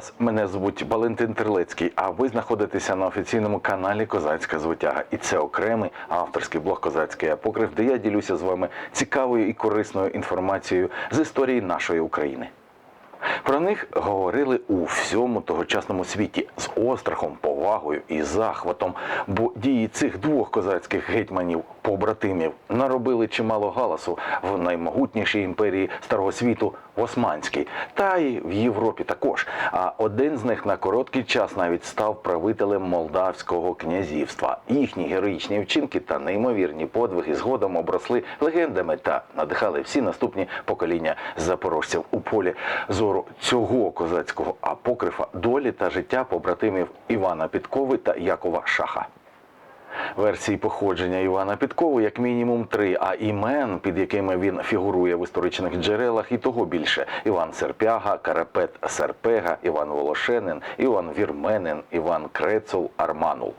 вас. Мене звуть Валентин Терлецький, а ви знаходитеся на офіційному каналі Козацька звитяга. І це окремий авторський блог Козацький апокриф, де я ділюся з вами цікавою і корисною інформацією з історії нашої України. Про них говорили у всьому тогочасному світі з острахом, повагою і захватом, бо дії цих двох козацьких гетьманів, побратимів, наробили чимало галасу в наймогутнішій імперії старого світу Османській, та й в Європі також. А один з них на короткий час навіть став правителем Молдавського князівства. Їхні героїчні вчинки та неймовірні подвиги згодом обросли легендами та надихали всі наступні покоління запорожців у полі зору цього козацького апокрифа долі та життя побратимів Івана Підкови та Якова Шаха. Версій походження Івана Підкови як мінімум три, а імен, під якими він фігурує в історичних джерелах, і того більше: Іван Серпяга, Карапет Серпега, Іван Волошенин, Іван Вірменин, Іван Крецов, Арманул.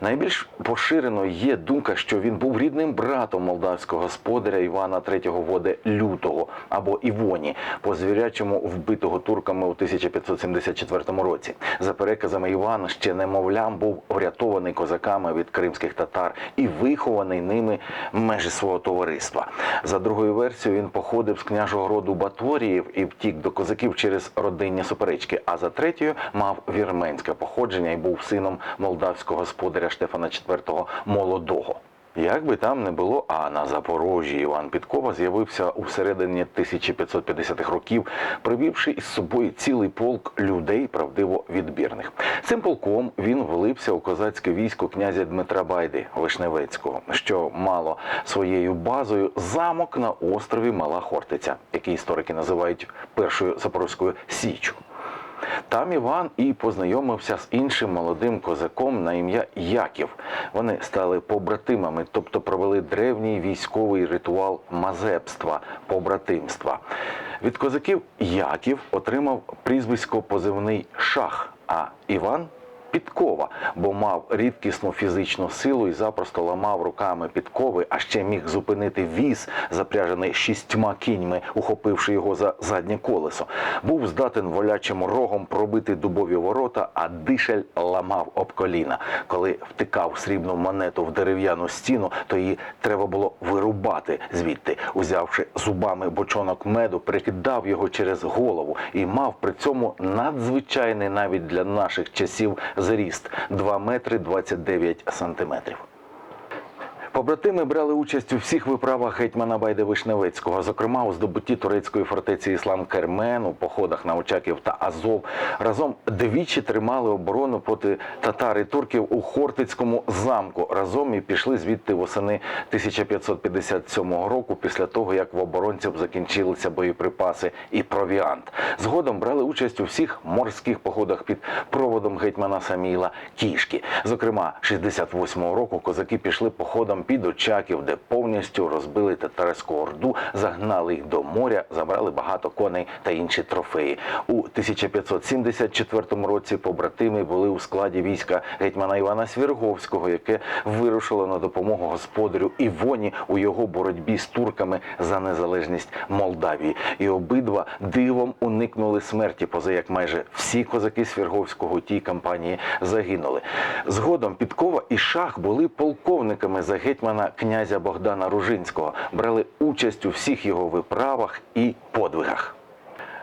Найбільш поширеною є думка, що він був рідним братом молдавського господаря Івана III Води Лютого або Івоні, по звірячому вбитого турками у 1574 році. За переказами Іван ще немовлям був врятований козаками від кримських татар і вихований ними межі свого товариства. За другою версією, він походив з княжого роду Баторіїв і втік до козаків через родинні суперечки. А за третьою мав вірменське походження і був сином молдавського господаря Штефана IV Молодого. Як би там не було, а на Запорожжі Іван Підкова з'явився у середині 1550-х років, привівши із собою цілий полк людей правдиво відбірних. Цим полком він влився у козацьке військо князя Дмитра Байди Вишневецького, що мало своєю базою замок на острові Мала Хортиця, який історики називають першою Запорозькою Січчю. Там Іван і познайомився з іншим молодим козаком на ім'я Яків. Вони стали побратимами, тобто провели древній військовий ритуал мазепства, побратимства. Від козаків Яків отримав прізвисько позивний Шах, а Іван Підкова, бо мав рідкісну фізичну силу і запросто ламав руками підкови, а ще міг зупинити віз, запряжений шістьма кіньми, ухопивши його за заднє колесо. Був здатен волячим рогом пробити дубові ворота, а дишель ламав об коліна. Коли втикав срібну монету в дерев'яну стіну, то її треба було вирубати звідти, узявши зубами бочонок меду, перекидав його через голову і мав при цьому надзвичайний навіть для наших часів зріст 2 метри 29 сантиметрів. Побратими брали участь у всіх виправах гетьмана Байди Вишневецького, зокрема у здобутті турецької фортеці Іслам Кермен, у походах на Очаків та Азов. Разом двічі тримали оборону проти татар і турків у Хортицькому замку. Разом і пішли звідти восени 1557 року, після того як в оборонців закінчилися боєприпаси і провіант. Згодом брали участь у всіх морських походах під проводом гетьмана Саміла Кішки. Зокрема, 68-го року козаки пішли походом під Очаків, де повністю розбили татарську орду, загнали їх до моря, забрали багато коней та інші трофеї. У 1574 році побратими були у складі війська гетьмана Івана Свірговського, яке вирушило на допомогу господарю Івоні у його боротьбі з турками за незалежність Молдавії. І обидва дивом уникнули смерті, поза як майже всі козаки Свірговського у тій кампанії загинули. Згодом Підкова і Шах були полковниками за гетьмана князя Богдана Ружинського, брали участь у всіх його виправах і подвигах.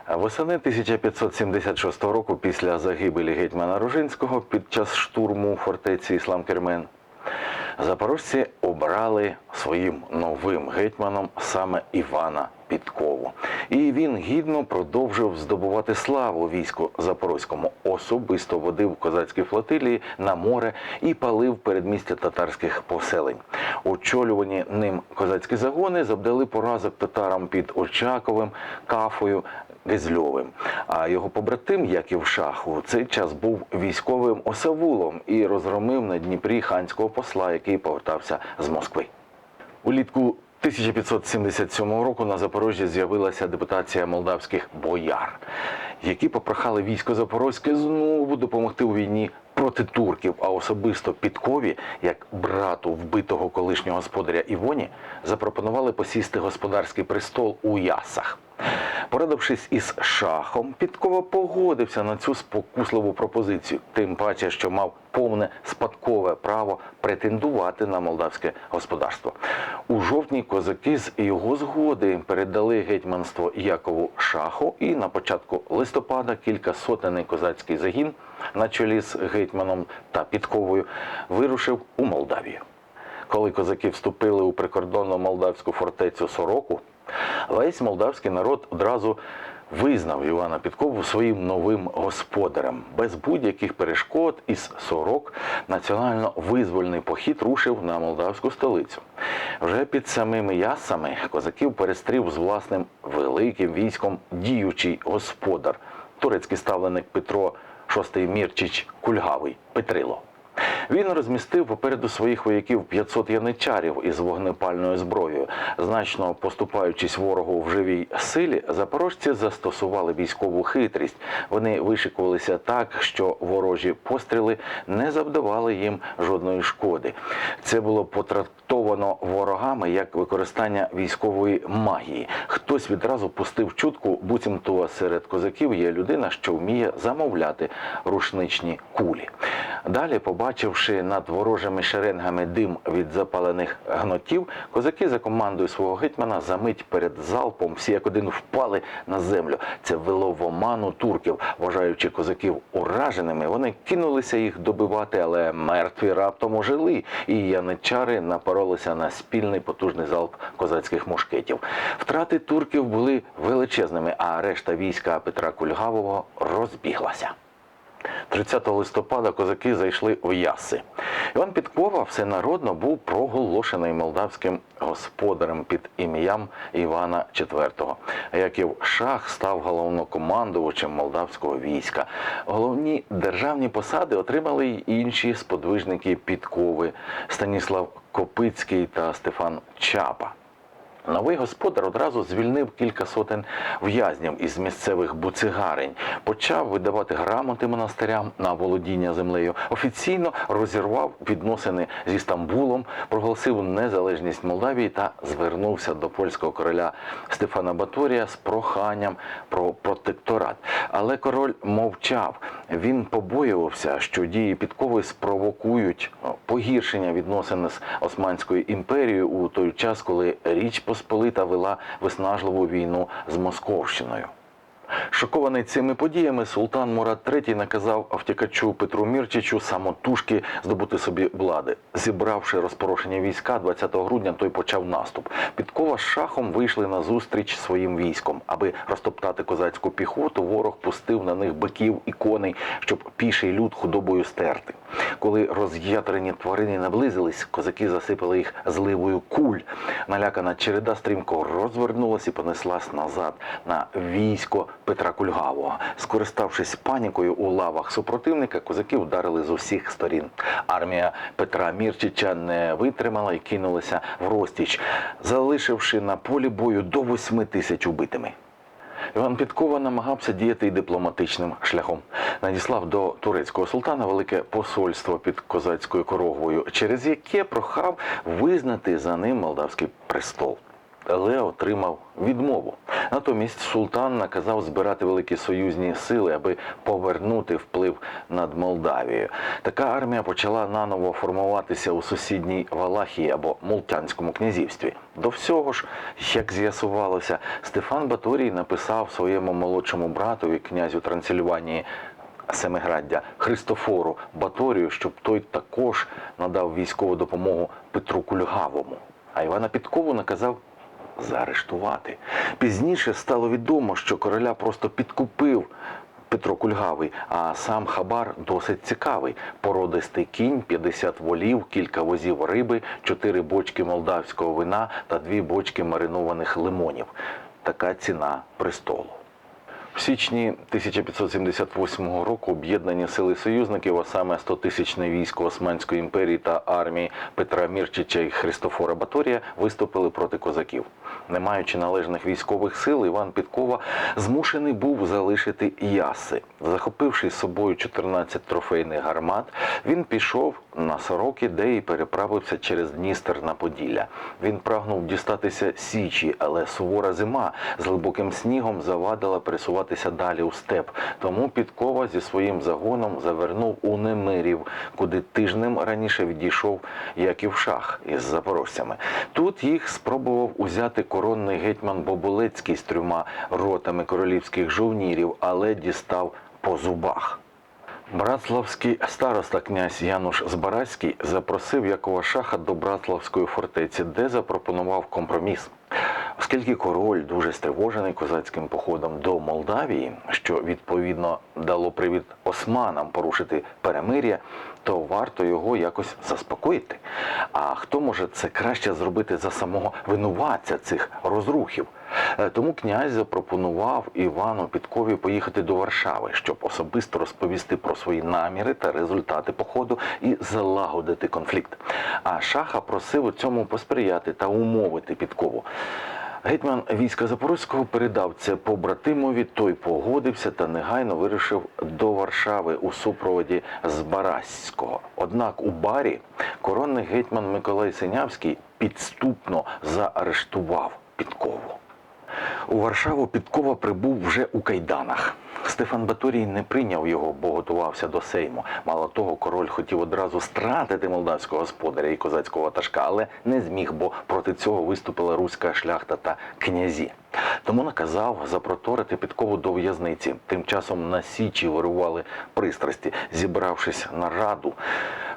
Восени 1576 року, після загибелі гетьмана Ружинського під час штурму фортеці Іслам Кермен, запорожці обрали своїм новим гетьманом саме Івана Підкову. І він гідно продовжив здобувати славу війську Запорозькому. Особисто водив козацькі флотилії на море і палив передмістя татарських поселень. Очолювані ним козацькі загони завдали поразок татарам під Очаковим, Кафою, Гезльовим. А його побратим Яків Шах у цей час був військовим осавулом і розгромив на Дніпрі ханського посла, який повертався з Москви. Улітку 1577 року на Запорожжі з'явилася депутація молдавських бояр, які попрохали військо Запорозьке знову допомогти у війні проти турків, а особисто Підкові, як брату вбитого колишнього господаря Івоні, запропонували посісти господарський престол у Ясах. Порадившись із шахом, Підкова погодився на цю спокусливу пропозицію, тим паче, що мав повне спадкове право претендувати на молдавське господарство. У жовтні козаки з його згоди передали гетьманство Якову Шаху, і на початку листопада кілька сотенний козацький загін на чолі з гетьманом та Підковою вирушив у Молдавію. Коли козаки вступили у прикордонну молдавську фортецю Сороку, весь молдавський народ одразу визнав Івана Підкову своїм новим господарем. Без будь-яких перешкод із Сорок національно-визвольний похід рушив на молдавську столицю. Вже під самими ясами козаків перестрів з власним великим військом діючий господар, турецький ставленик Петро VI Мірчич Кульгавий Петрило. Він розмістив попереду своїх вояків 500 яничарів із вогнепальною зброєю. Значно поступаючись ворогу в живій силі, запорожці застосували військову хитрість. Вони вишикувалися так, що ворожі постріли не завдавали їм жодної шкоди. Це було потрактовано ворогами як використання військової магії. Хтось відразу пустив чутку, буцімто серед козаків є людина, що вміє замовляти рушничні кулі. Далі, побачивши над ворожими шеренгами дим від запалених гнотів, козаки за командою свого гетьмана за мить перед залпом всі як один впали на землю. Це вело в оману турків, вважаючи козаків ураженими, вони кинулися їх добивати, але мертві раптом ожили, і яничари напоролися на спільний потужний залп козацьких мушкетів. Втрати турків були величезними, а решта війська Петра Кульгавого розбіглася. 30 листопада козаки зайшли в Яси. Іван Підкова всенародно був проголошений молдавським господарем під ім'ям Івана IV. Яків Шах став головнокомандувачем молдавського війська. Головні державні посади отримали й інші сподвижники Підкови Станіслав Копицький та Стефан Чапа. Новий господар одразу звільнив кілька сотень в'язнів із місцевих буцигарень, почав видавати грамоти монастирям на володіння землею, офіційно розірвав відносини зі Стамбулом, проголосив незалежність Молдавії та звернувся до польського короля Стефана Баторія з проханням про протекторат. Але король мовчав. Він побоювався, що дії підкови спровокують погіршення відносин з Османською імперією у той час, коли Річ Посполита вела виснажливу війну з Московщиною. Шокований цими подіями, султан Мурат III наказав втікачу Петру Мірчичу самотужки здобути собі влади. Зібравши розпорошені війська, 20 грудня той почав наступ. Підкова з шахом вийшли на зустріч своїм військом. Аби розтоптати козацьку піхоту, ворог пустив на них биків і коней, щоб піший люд худобою стерти. Коли роз'ятрені тварини наблизились, козаки засипали їх зливою куль. Налякана череда стрімко розвернулась і понеслась назад на військо Петра Кульгавого. Скориставшись панікою у лавах супротивника, козаки вдарили з усіх сторін. Армія Петра Мірчича не витримала і кинулася в розтіч, залишивши на полі бою до восьми тисяч убитими. Іван Підкова намагався діяти й дипломатичним шляхом. Надіслав до турецького султана велике посольство під козацькою корогвою, через яке прохав визнати за ним молдавський престол. Але отримав відмову. Натомість султан наказав збирати великі союзні сили, аби повернути вплив над Молдавією. Така армія почала наново формуватися у сусідній Валахії або Мултянському князівстві. До всього ж, як з'ясувалося, Стефан Баторій написав своєму молодшому братові князю Трансильванії Семиграддя Христофору Баторію, щоб той також надав військову допомогу Петру Кульгавому. А Івана Підкову наказав заарештувати. Пізніше стало відомо, що короля просто підкупив Петро Кульгавий, а сам хабар досить цікавий. Породистий кінь, 50 волів, кілька возів риби, 4 бочки молдавського вина та 2 бочки маринованих лимонів. Така ціна престолу. В січні 1578 року об'єднані сили союзників, а саме 100-тисячне військо Османської імперії та армії Петра Мірчича і Христофора Баторія виступили проти козаків. Не маючи належних військових сил, Іван Підкова змушений був залишити яси. Захопивши з собою 14 трофейних гармат, він пішов на сороки, де і переправився через Дністер на Поділля. Він прагнув дістатися Січі, але сувора зима з глибоким снігом завадила пересуватися далі у степ. Тому Підкова зі своїм загоном завернув у Немирів, куди тижнем раніше відійшов Яків Шах із запорожцями. Тут їх спробував узяти коронний гетьман Боболецький з трьома ротами королівських жовнірів, але дістав по зубах. Братславський староста князь Януш Збаразький запросив Якова Шаха до Братславської фортеці, де запропонував компроміс. Оскільки король дуже стривожений козацьким походом до Молдавії, що відповідно дало привід османам порушити перемир'я, то варто його якось заспокоїти. А хто може це краще зробити за самого винуватця цих розрухів? Е, Тому князь запропонував Івану Підкові поїхати до Варшави, щоб особисто розповісти про свої наміри та результати походу і залагодити конфлікт. А шаха просив у цьому посприяти та умовити Підкову. Гетьман війська Запорозького передав це побратимові, той погодився та негайно вирушив до Варшави у супроводі Збаразького. Однак у барі коронний гетьман Миколай Синявський підступно заарештував Підкову. У Варшаву Підкова прибув вже у кайданах. Стефан Баторій не прийняв його, бо готувався до Сейму. Мало того, король хотів одразу стратити молдавського господаря і козацького ватажка, але не зміг, бо проти цього виступила руська шляхта та князі. Тому наказав запроторити Підкову до в'язниці. Тим часом на січі вирували пристрасті, зібравшись на раду.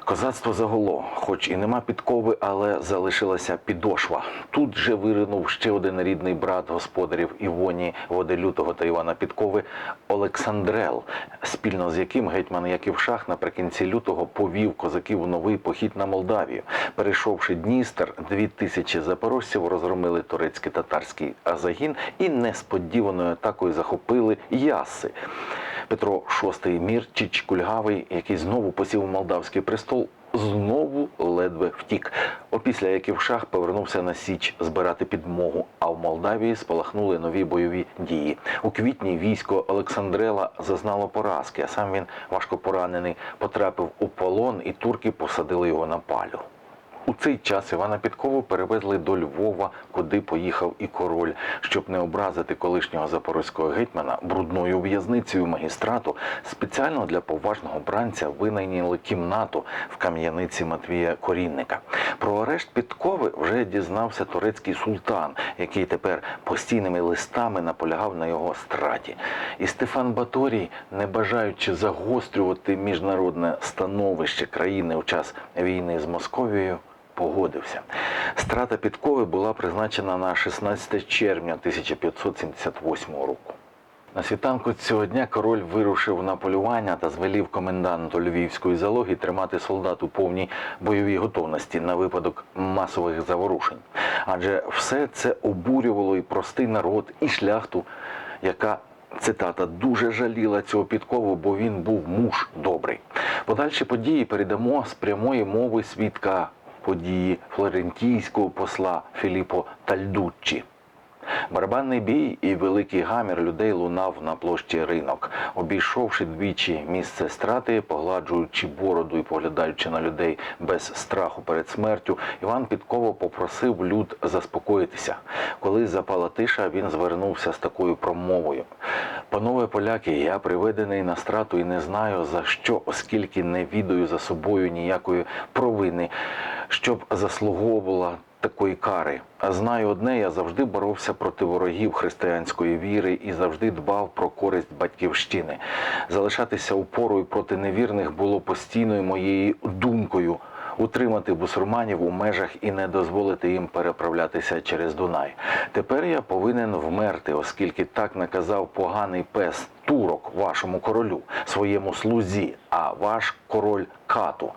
Козацтво загуло, хоч і нема підкови, але залишилася підошва. Тут же виринув ще один рідний брат господарів Івоні Воделютого та Івана Підкови Олександрел, спільно з яким гетьман Яків Шах наприкінці лютого повів козаків у новий похід на Молдавію. Перейшовши Дністер, дві тисячі запорожців розгромили турецький татарський загін і несподіваною атакою захопили Яси. Петро VI Мірчич Кульгавий, який знову посів молдавський престол, знову ледве втік. Опісля Яків Шах повернувся на Січ збирати підмогу, а в Молдавії спалахнули нові бойові дії. У квітні військо Олександрела зазнало поразки, а сам він важко поранений потрапив у полон, і турки посадили його на палю. У цей час Івана Підкову перевезли до Львова, куди поїхав і король, щоб не образити колишнього запорозького гетьмана брудною в'язницею магістрату. Спеціально для поважного бранця винайняли кімнату в кам'яниці Матвія Корінника. Про арешт Підкови вже дізнався турецький султан, який тепер постійними листами наполягав на його страті. І Стефан Баторій, не бажаючи загострювати міжнародне становище країни у час війни з Московією, погодився. Страта Підкови була призначена на 16 червня 1578 року. На світанку цього дня король вирушив на полювання та звелів коменданту львівської залоги тримати солдат у повній бойовій готовності на випадок масових заворушень. Адже все це обурювало і простий народ, і шляхту, яка Цитата дуже жаліла цього підкову, бо він був муж добрий. Подальші події передамо з прямої мови свідка події флорентійського посла Філіппо Тальдуччі. Барабанний бій і великий гамір людей лунав на площі ринок. Обійшовши двічі місце страти, погладжуючи бороду і поглядаючи на людей без страху перед смертю, Іван Підково попросив люд заспокоїтися. Коли запала тиша, він звернувся з такою промовою: Панове поляки, я приведений на страту і не знаю за що, оскільки не відаю за собою ніякої провини, щоб заслуговувала такої кари. А знаю одне, я завжди боровся проти ворогів християнської віри і завжди дбав про користь батьківщини. Залишатися упорою проти невірних було постійною моєю думкою. Утримати бусурманів у межах і не дозволити їм переправлятися через Дунай. Тепер я повинен вмерти, оскільки так наказав поганий пес турок вашому королю, своєму слузі, а ваш король кату.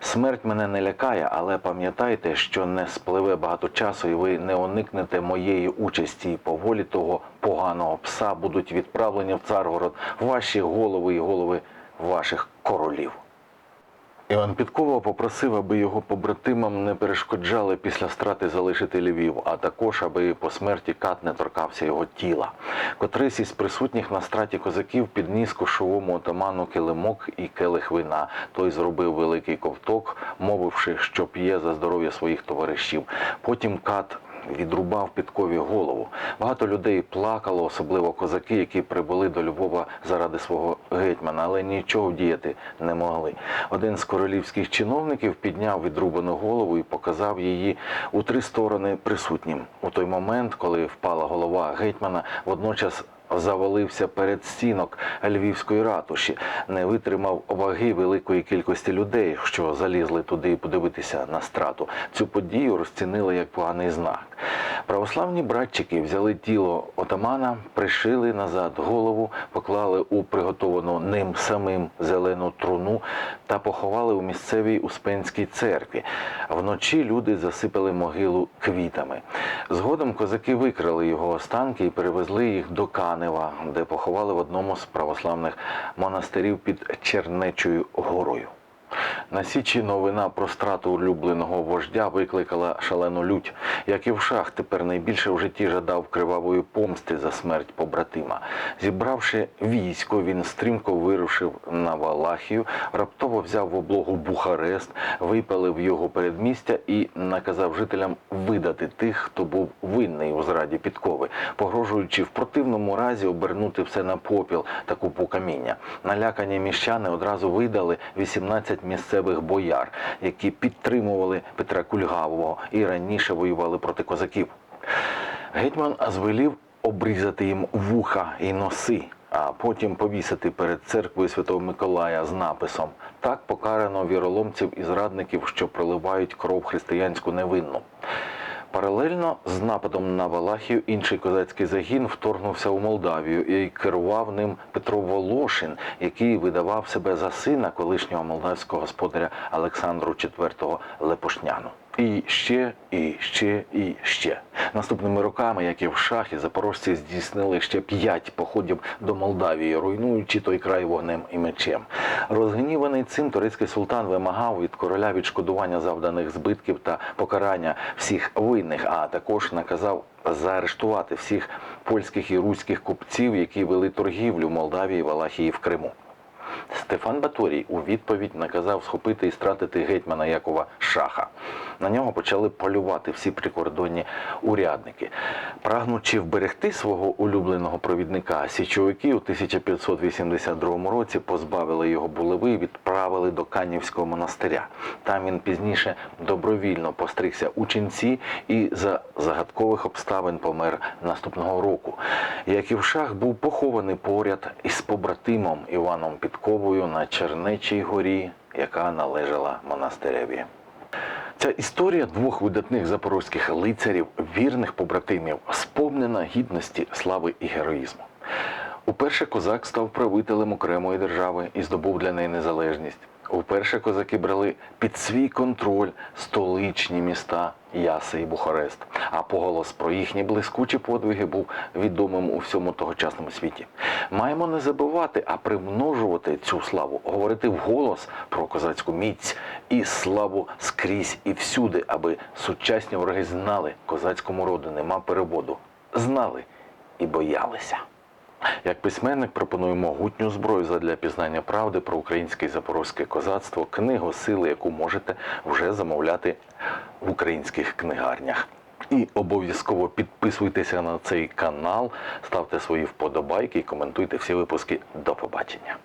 Смерть мене не лякає, але пам'ятайте, що не спливе багато часу, і ви не уникнете моєї участі. І по волі того поганого пса будуть відправлені в Царгород ваші голови і голови ваших королів. Іван Підкова попросив, аби його побратимам не перешкоджали після страти залишити Львів, а також аби по смерті кат не торкався його тіла. Котрийсь із присутніх на страті козаків підніс кошовому отаману килимок і келих вина. Той зробив великий ковток, мовивши, що п'є за здоров'я своїх товаришів. Потім кат відрубав підкові голову. Багато людей плакало, особливо козаки, які прибули до Львова заради свого гетьмана, але нічого вдіяти не могли. Один з королівських чиновників підняв відрубану голову і показав її у три сторони присутнім. У той момент, коли впала голова гетьмана, водночас завалився перед стінок львівської ратуші, не витримав ваги великої кількості людей, що залізли туди подивитися на страту. Цю подію розцінили як поганий знак. Православні братчики взяли тіло отамана, пришили назад голову, поклали у приготовану ним самим зелену труну та поховали у місцевій Успенській церкві. Вночі люди засипали могилу квітами. Згодом козаки викрали його останки і перевезли їх до Канева, де поховали в одному з православних монастирів під Чернечою горою. На Січі новина про страту улюбленого вождя викликала шалену лють. Як і в шах, тепер найбільше в житті жадав кривавої помсти за смерть побратима. Зібравши військо, він стрімко вирушив на Валахію, раптово взяв в облогу Бухарест, випалив його передмістя і наказав жителям видати тих, хто був винний у зраді підкови, погрожуючи в противному разі обернути все на попіл та купу каміння. Налякані міщани одразу видали 18 місцевих бояр, які підтримували Петра Кульгавого і раніше воювали проти козаків. Гетьман звелів обрізати їм вуха і носи, а потім повісити перед церквою Святого Миколая з написом так покарано віроломців і зрадників, що проливають кров християнську невинну. Паралельно з нападом на Валахію інший козацький загін вторгнувся у Молдавію і керував ним Петро Волошин, який видавав себе за сина колишнього молдавського господаря Олександру IV Лепошняну. І ще, і ще, і ще. Наступними роками, як і в шахі, запорожці здійснили ще п'ять походів до Молдавії, руйнуючи той край вогнем і мечем. Розгніваний цим турецький султан вимагав від короля відшкодування завданих збитків та покарання всіх винних, а також наказав заарештувати всіх польських і руських купців, які вели торгівлю в Молдавії, Валахії в Криму. Стефан Баторій у відповідь наказав схопити і стратити гетьмана Якова Шаха. На нього почали полювати всі прикордонні урядники. Прагнучи вберегти свого улюбленого провідника, січовики у 1582 році позбавили його булави і відправили до Канівського монастиря. Там він пізніше добровільно постригся у ченці і за загадкових обставин помер наступного року. Яків Шах був похований поряд із побратимом Іваном Підковою на Чернечій горі, яка належала монастиреві. Ця історія двох видатних запорозьких лицарів, вірних побратимів, сповнена гідності, слави і героїзму. Уперше козак став правителем окремої держави і здобув для неї незалежність. Уперше козаки брали під свій контроль столичні міста Яси і Бухарест. А поголос про їхні блискучі подвиги був відомим у всьому тогочасному світі. Маємо не забувати, а примножувати цю славу, говорити вголос про козацьку міць і славу скрізь і всюди, аби сучасні вороги знали, козацькому роду нема переводу. Знали і боялися. Як письменник пропоную могутню зброю задля пізнання правди про українське і запорозьке козацтво, книгу сили, яку можете вже замовляти в українських книгарнях. І обов'язково підписуйтеся на цей канал, ставте свої вподобайки і коментуйте всі випуски. До побачення.